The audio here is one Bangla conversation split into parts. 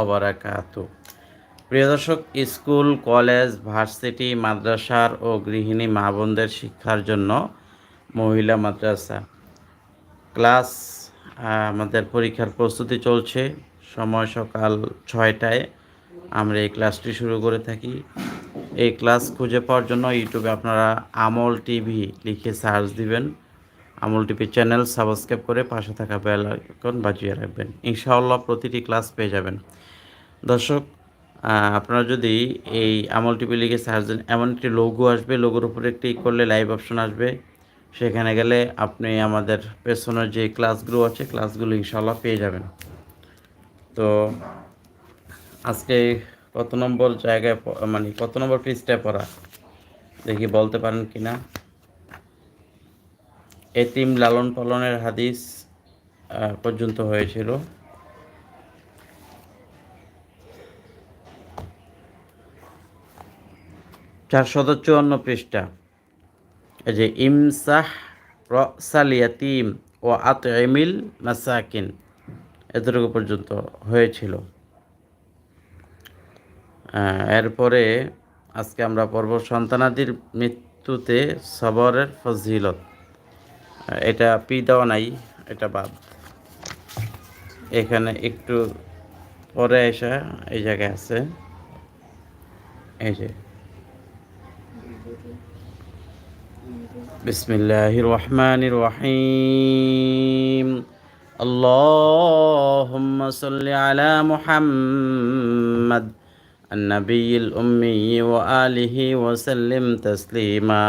অবরাকাত। প্রিয় দর্শক, স্কুল, কলেজ, ভার্সিটি, মাদ্রাসার ও গৃহিণী মা বোনদের শিক্ষার জন্য মহিলা মাদ্রাসা। ক্লাস আমাদের পরীক্ষার প্রস্তুতি চলছে। সময় সকাল ছয়টায় আমরা এই ক্লাসটি শুরু করে থাকি। এই ক্লাস খুঁজে পাওয়ার জন্য ইউটিউবে আপনারা আমল টিভি লিখে সার্চ দিবেন। আমল টিভি চ্যানেল সাবস্ক্রাইব করে পাশে থাকা বেল আইকন বাজিয়ে রাখবেন। ইনশাআল্লাহ প্রতিটি ক্লাস পেয়ে যাবেন। দর্শক আপনারা যদি এই আমল টিভি লিখে সার্চ এমন একটি লোগো আসবে লোগোর উপরে ক্লিক করলে লাইভ অপশন আসবে। সেখানে গেলে আপনি আমাদের পেছনের যে ক্লাসগুলো আছে ক্লাসগুলো ইনশাআল্লাহ পেয়ে যাবেন। তো আজকে কত নম্বর জায়গায় মানে কত নম্বর পৃষ্ঠায় পড়া? দেখি বলতে পারেন কি না এতিম লালন পালনের হাদিস পর্যন্ত হয়েছিল। চারশত চুয়ান্ন পৃষ্ঠা। যে, ইমসাহ রসাল ও আত এমিল মাসাকিন। এতটুকু পর্যন্ত হয়েছিল। এরপরে আজকে আমরা পর্ব সন্তানাদির মৃত্যুতে সবরের ফজিলত। এটা পি দেওয়া নাই এটা বাদ এখানে একটু পরে এসে এই জায়গায় আছে এই যে بسم الله الرحمن الرحيم اللهم صل على محمد النبي الأمي وآله وسلم تسليما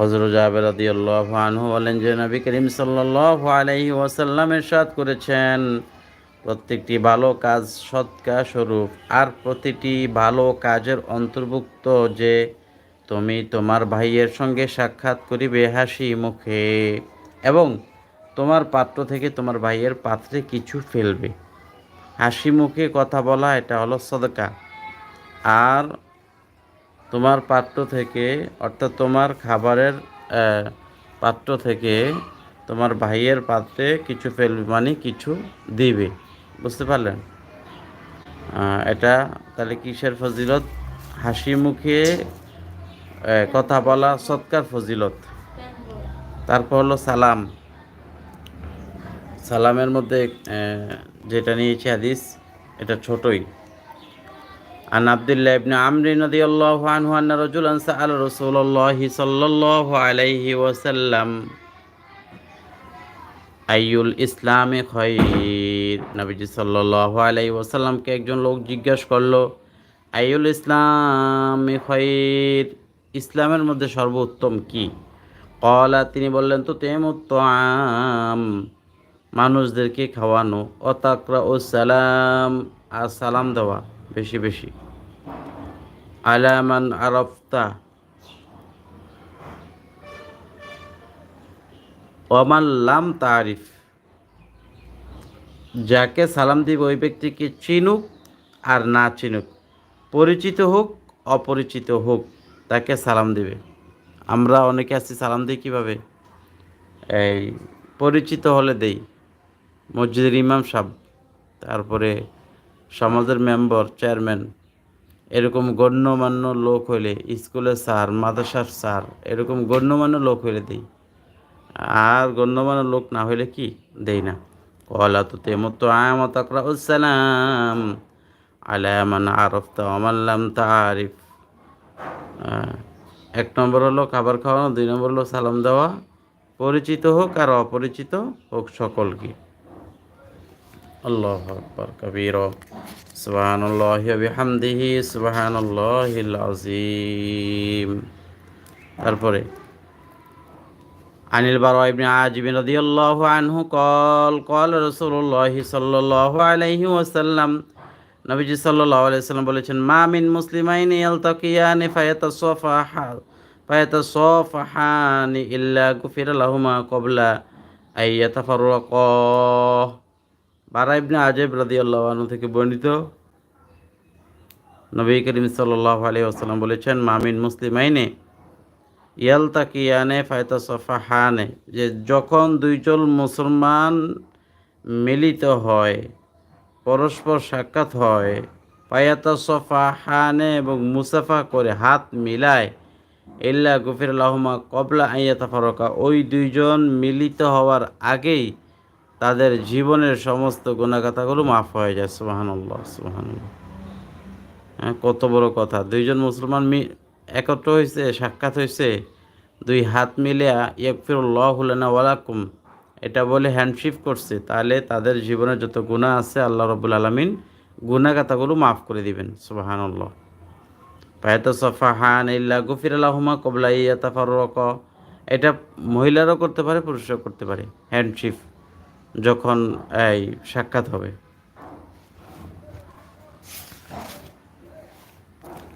হজরত জাবের রাদিয়াল্লাহু আনহু বলেন, যে নবী করিম সাল্লাল্লাহু আলাইহি ওয়াসাল্লাম ইরশাদ করেছেন, প্রত্যেকটি ভালো কাজ সৎকার স্বরূপ। আর প্রতিটি ভালো কাজের অন্তর্ভুক্ত যে তুমি তোমার ভাইয়ের সঙ্গে সাক্ষাৎ করিবে হাসি মুখে, এবং তোমার পাত্র থেকে তোমার ভাইয়ের পাত্রে কিছু ফেলবে। হাসি মুখে কথা বলা, এটা হলো সদকা। আর তোমার পাত্র থেকে, অর্থাৎ তোমার খাবারের পাত্র থেকে তোমার ভাইয়ের পাত্রে কিছু ফেলবে মানে কিছু দিবে। বুঝতে পারলেন? এটা তাহলে কিসের ফজিলত? হাসি মুখে কথা বলা সৎকার ফজিলত। তারপর হলো সালাম। সালামের মধ্যে যেটা নিয়েছি হাদিস, এটা ছোটই। عن عبد الله بن عمرو رضي الله عنه أن رجلا سأل رسول الله صلى الله عليه وسلم আইউল ইসলামে খৈর নবীজি সাল্লাল্লাহু আলাইহি ওয়াসাল্লামকে একজন লোক জিজ্ঞাসা করলো আইউল ইসলামে খৈর ইসলামের মধ্যে সর্বোত্তম কি কলা তিনি বললেন তো তেমুত্তাম মানুষদেরকে খাওয়ানো অতাকরা ও সালাম আর সালাম দেওয়া বেশি বেশি। আলামান আরফতা। ওমাল্লাম তারিফ। যাকে সালাম দিব ওই ব্যক্তিকে চিনুক আর না চিনুক। পরিচিত হোক, অপরিচিত হোক, তাকে সালাম দিবে। আমরা অনেকে আছি সালাম দিই কীভাবে? এই পরিচিত হলে দেই। মসজিদের ইমাম সাহেব, তারপরে সমাজের মেম্বার, চেয়ারম্যান, এরকম গণ্যমান্য লোক হইলে, স্কুলের স্যার, মাদ্রাসার স্যার, এরকম গণ্যমান্য লোক হইলে দেই। আর গণ্যমান্য লোক না হইলে কি দেই না? কলা তো তেমত আমত আকরাউসালাম আলামান আরফতা আমাল্লাম তারিফ এক নম্বর হলো খাবার খাওয়ানো, দুই নম্বর হলো সালাম দেওয়া। পরিচিত হোক আর অপরিচিত হোক সকলকে। আল্লাহ আকবর, কবির। সুবাহানুল্লাহ বিহামদিহি সুবাহানুল্লাহ আজিম তারপরে, আনিল বারো ইবনে আজিবিন রাদিয়াল্লাহু আনহু কল কল রাসূলুল্লাহ সাল্লাল্লাহু আলাইহি ওয়াসাল্লাম, নবীজি সাল্লাল্লাহু আলাইহি সাল্লাম বলেছেন, মা মিন মুসলিমাইন ইয়ালতাকিয়ানি ফায়াতাসাফাহা ফায়াতাসাফাহানি ইল্লা গুফিরা লাহুমা ক্বাবলা আইয়াতাফাররাকা বারা ইবনে আজাব রাদিয়াল্লাহু আনহু থেকে বর্ণিত নবী করিম সাল্লাল্লাহু আলাইহি ওয়াসাল্লাম বলেছেন মামিন মুসলিম মুসলিমাইনে ইয়ালতাকিয়ানে ফায়তা সফাহানে যে যখন দুইজন মুসলমান মিলিত হয়, পরস্পর সাক্ষাৎ হয় পায়াতা সফা হানে এবং মুসাফা করে হাত মিলায়, ইল্লা গুফির আল্লাহমা কবলা আইয়াতা ফারকা ওই দুইজন মিলিত হওয়ার আগেই তাদের জীবনের সমস্ত গুণাগাথাগুলো মাফ হয়ে যায় সুবাহান্লাহ সুবাহান্লাহ হ্যাঁ কত বড় কথা। দুইজন মুসলমান মি একত্র হয়েছে সাক্ষাৎ হয়েছে দুই হাত মিলে ইয়কফিরুল্লাহ হুলানা ওয়ালাকুম এটা বলে হ্যান্ডশিপ করছে, তাহলে তাদের জীবনে যত গুণা আছে, আল্লাহ রবুল আলমিন গুণাগাতাগুলো মাফ করে দিবেন সুবাহান্লাহ পায়ত সফাহান ইল্লা গুফির আল্লাহমা কবলা ইয়াতা ফারুক এটা মহিলারাও করতে পারে, পুরুষরাও করতে পারে হ্যান্ডশিপ যখন এই সাক্ষাৎ হবে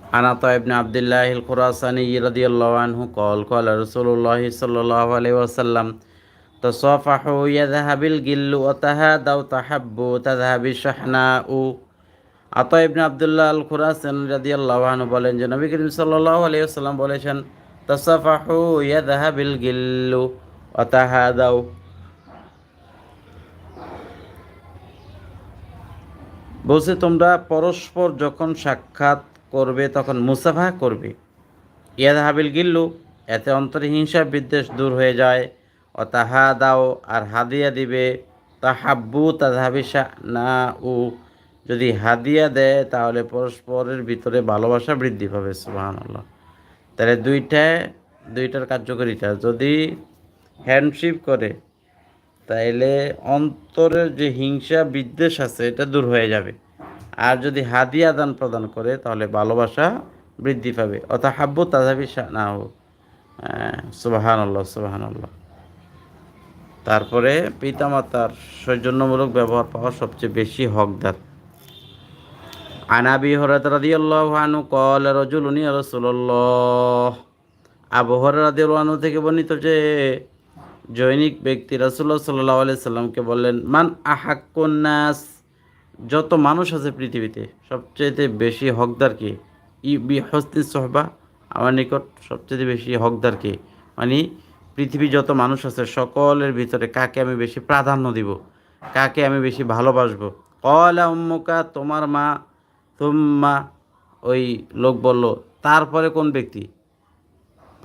عن عطاء بن عبد الله الخراساني رضي الله عنه قال قال رسول الله صلى الله عليه وسلم تصافحوا يذهب الجل وتهادوا تحبوا تذهب الشحناء আতা ইবনে আবদুল্লাহ আল খুরাসান রাদিয়াল্লাহু আনহু বলেন যে নবী করিম সাল্লাল্লাহু আলাইহি ওয়াসাল্লাম বলেছেন তাসাফাহু ইয়াযহাবিল গিল্লু ওয়া বলছে, তোমরা পরস্পর যখন সাক্ষাৎ করবে, তখন মুসাফা করবে। ইয়াদ হাবিল গিল্লু, এতে অন্তরে হিংসা বিদ্বেষ দূর হয়ে যায়। ও তাহা দাও আর হাদিয়া দিবে, তাহাব্বু তাহাবিসা না উ যদি হাদিয়া দেয়, তাহলে পরস্পরের ভিতরে ভালোবাসা বৃদ্ধি পাবে সুবাহান আল্লাহ তাহলে দুইটায় দুইটার কার্যকারিতা। যদি হ্যান্ডশিপ করে তাইলে অন্তরের যে হিংসা, বিদ্বেষ আছে, এটা দূর হয়ে যাবে। আর যদি হাদি আদান প্রদান করে, তাহলে ভালোবাসা বৃদ্ধি পাবে। অর্থাৎ হাব্বু তাজাবি না হোক সুবাহান আল্লাহ সুবাহান আল্লাহ তারপরে পিতামাতার সৌজন্যমূলক ব্যবহার পাওয়া সবচেয়ে বেশি হকদার। আনাবি হরাত রাদিয়াল্লাহু আনহু ক্বালা রাজুলুন ইয়া রাসূলুল্লাহ। আবু হুরায়রা রাদিয়াল্লাহু আনহু থেকে বর্ণিত যে জৈনিক ব্যক্তি রাসূলুল্লাহ সাল্লাল্লাহু আলাইহি সাল্লামকে বললেন, মান আহাক্কুন নাস? যত মানুষ আছে পৃথিবীতে সবচেয়ে বেশি হকদার কে? ই বি হস্তি সহবা, আমার নিকট সবচেয়ে বেশি হকদার কে? মানে পৃথিবী যত মানুষ আছে, সকলের ভিতরে কাকে আমি বেশি প্রাধান্য দিব? কাকে আমি বেশি ভালোবাসবো? কলা উম্মুকা, তোমার মা তুম্মা ওই লোক বলল, তারপরে কোন ব্যক্তি?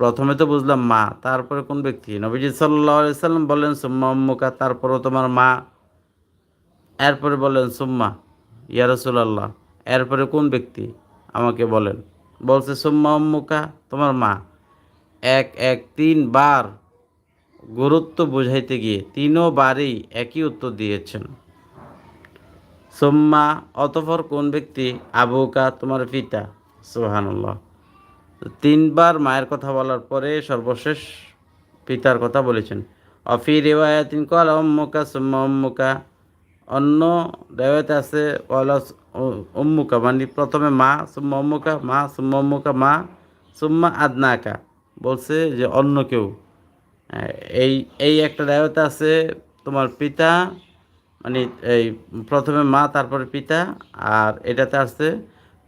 প্রথমে তো বুঝলাম মা, তারপরে কোন ব্যক্তি? নবীজি সাল্লাহ সাল্লাম বললেন, সুম্মা উম্মুকা তারপরেও তোমার মা। এরপরে বললেন, সুম্মা ইয়ারসুল্লাহ এরপরে কোন ব্যক্তি আমাকে বলেন? বলছে, সুম্মা উম্মুকা তোমার মা। এক এক তিনবার গুরুত্ব বুঝাইতে গিয়ে তিনও বারেই একই উত্তর দিয়েছেন। সোম্মা অতফর কোন ব্যক্তি? আবুকা তোমার পিতা। সোহানুল্লাহ তিনবার মায়ের কথা বলার পরে সর্বশেষ পিতার কথা বলেছেন। অফি রেওয়ায়াতিন কল অম্মুকা সুম্মা অম্মুকা অন্য রেওয়ায়তে আছে ওয়ালা উম্মুকা মানে প্রথমে মা, সুম্মা অম্মুকা মা, সুম্মা অম্মুকা মা, সুম্মা আদনাকা। বলছে যে অন্য কেউ। এই এই একটা রেওয়ায়তে আছে তোমার পিতা মানে এই প্রথমে মা, তারপরে পিতা, আর এটাতে আসছে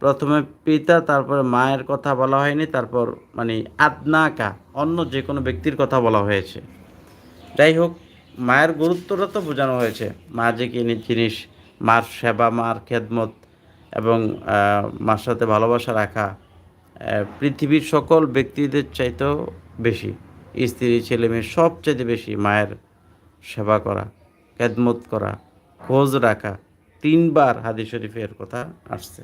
প্রথমে পিতা, তারপরে মায়ের কথা বলা হয়নি, তারপর মানে আদনাকা, অন্য যে কোনো ব্যক্তির কথা বলা হয়েছে। যাই হোক মায়ের গুরুত্বটা তো বোঝানো হয়েছে। মা যে কি জিনিস, মার সেবা, মার খেদমত এবং মার সাথে ভালোবাসা রাখা পৃথিবীর সকল ব্যক্তিদের চাইতেও বেশি। স্ত্রী, ছেলে, মেয়ে সবচেয়ে বেশি মায়ের সেবা করা, খেদমত করা, খোঁজ রাখা। তিনবার হাদি শরীফের কথা আসছে।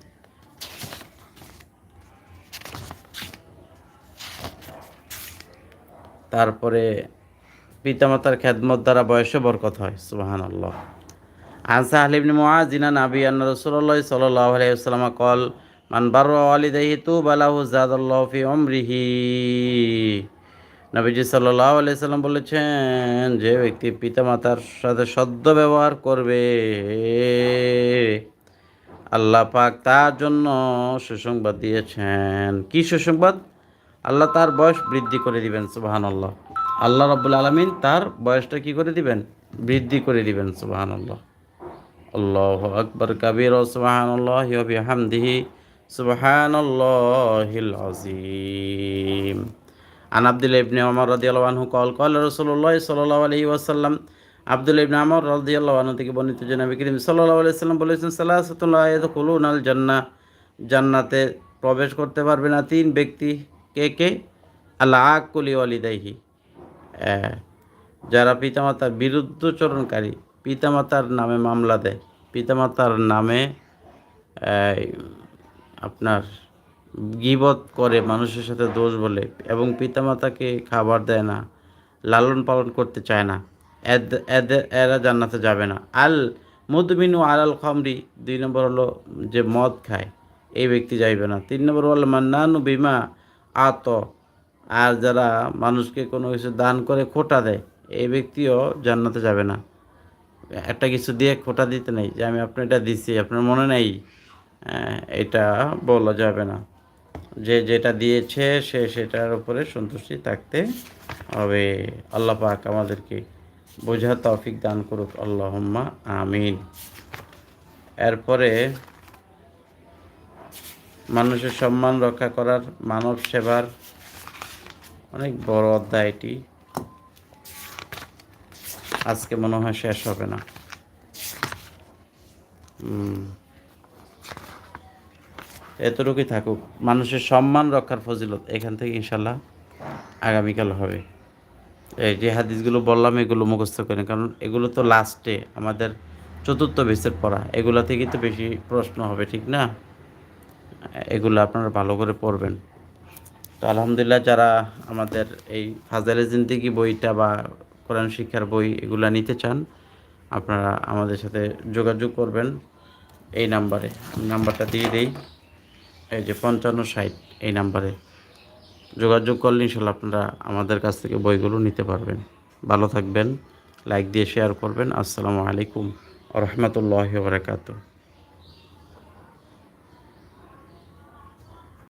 তারপরে পিতামাতার খেদমত দ্বারা বয়সে বরকত হয় সুবাহান আল্লাহ আনসা আলিবনে মুআজিনা নাবি আন্না রাসূলুল্লাহ সাল্লাল্লাহু আলাইহি ওয়াসাল্লাম কল, মান বাররা ওয়ালিদাইহি তুবালাহু জাদাল্লাহু ফি অমরিহি নবীজি সাল্লাহ আলাইসাল্লাম বলেছেন, যে ব্যক্তি পিতামাতার সাথে সদ্য ব্যবহার করবে আল্লাহ পাক তার জন্য সুসংবাদ দিয়েছেন। কি সুসংবাদ? আল্লাহ তার বয়স বৃদ্ধি করে দিবেন সুবাহান আল্লাহ আল্লাহ রব্বুল আলমিন তার বয়সটা কি করে দিবেন? বৃদ্ধি করে দিবেন সুবাহান আল্লাহ আল্লাহ আকবর কাবির সুবাহান আল্লাহ হামদিহি সুবাহান আল্লাহিল আজিম ইবনে ওমর রাদিয়াল্লাহু আনহু কল কল রাসূলুল্লাহ সাল্লাল্লাহু আলাইহি ওয়াসাল্লাম আব্দুল ইবনে আমর রাদিয়াল্লাহু থেকে বর্ণিত জনাবি করিম সাল্লাল্লাহু আলাইহি সাল্লাম বলেছেন সালাসাতুল্লাহ ইয়াদখুলুন আল জান্নাহ জান্নাতে প্রবেশ করতে পারবে না তিন ব্যক্তি, কে কে? আল্লাহ আকুলি ওয়ালিদাইহি যারা পিতামাতার বিরুদ্ধচরণকারী পিতামাতার নামে মামলা দেয়, পিতামাতার নামে আপনার গিবত করে, মানুষের সাথে দোষ বলে, এবং পিতামাতাকে খাবার দেয় না লালন পালন করতে চায় না। এরা জান্নাতে যাবে না। আল মুদমিনু আল আল খামরি, দুই নম্বর হলো যে মদ খায়, এই ব্যক্তি যাইবে না। তিন নম্বর হলো মান্নানু বিমা আত, আর যারা মানুষকে কোনো কিছু দান করে খোটা দেয়, এই ব্যক্তিও জান্নাতে যাবে না। একটা কিছু দিয়ে খোটা দিতে নেই, যে আমি আপনি এটা দিছি, আপনার মনে নেই এটা বলা যাবে না। যে যেটা দিয়েছে, সে সেটার উপরে সন্তুষ্টি থাকতে হবে। আল্লাহ পাক আমাদেরকে বোঝা তৌফিক দান করুক, আল্লাহম্মা আমিন। এরপরে মানুষের সম্মান রক্ষা করার, মানব সেবার অনেক বড় অধ্যায় এটি। আজকে মনে হয় শেষ হবে না। এতটুকুই থাকুক। মানুষের সম্মান রক্ষার ফজিলত এখান থেকে ইনশাল্লাহ আগামীকাল হবে। এই যে হাদিসগুলো বললাম, এগুলো মুখস্থ করেন। কারণ এগুলো তো লাস্টে আমাদের চতুর্থ বেসের পড়া। এগুলা থেকেই তো বেশি প্রশ্ন হবে, ঠিক না? এগুলো আপনারা ভালো করে পড়বেন। তো আলহামদুলিল্লাহ যারা আমাদের এই ফাজালে জিন্দিগি বইটা বা কোরআন শিক্ষার বই এগুলো নিতে চান, আপনারা আমাদের সাথে যোগাযোগ করবেন এই নাম্বারে। নাম্বারটা দিয়ে দিই। এই যে পঞ্চান্ন ষাট, এই নাম্বারে। যোগাযোগ করলে ইনশাল্লাহ আপনারা আমাদের কাছ থেকে বইগুলো নিতে পারবেন। ভালো থাকবেন, লাইক দিয়ে শেয়ার করবেন। আসসালামু আলাইকুম রহমতুল্লাহ বারকাতুহ।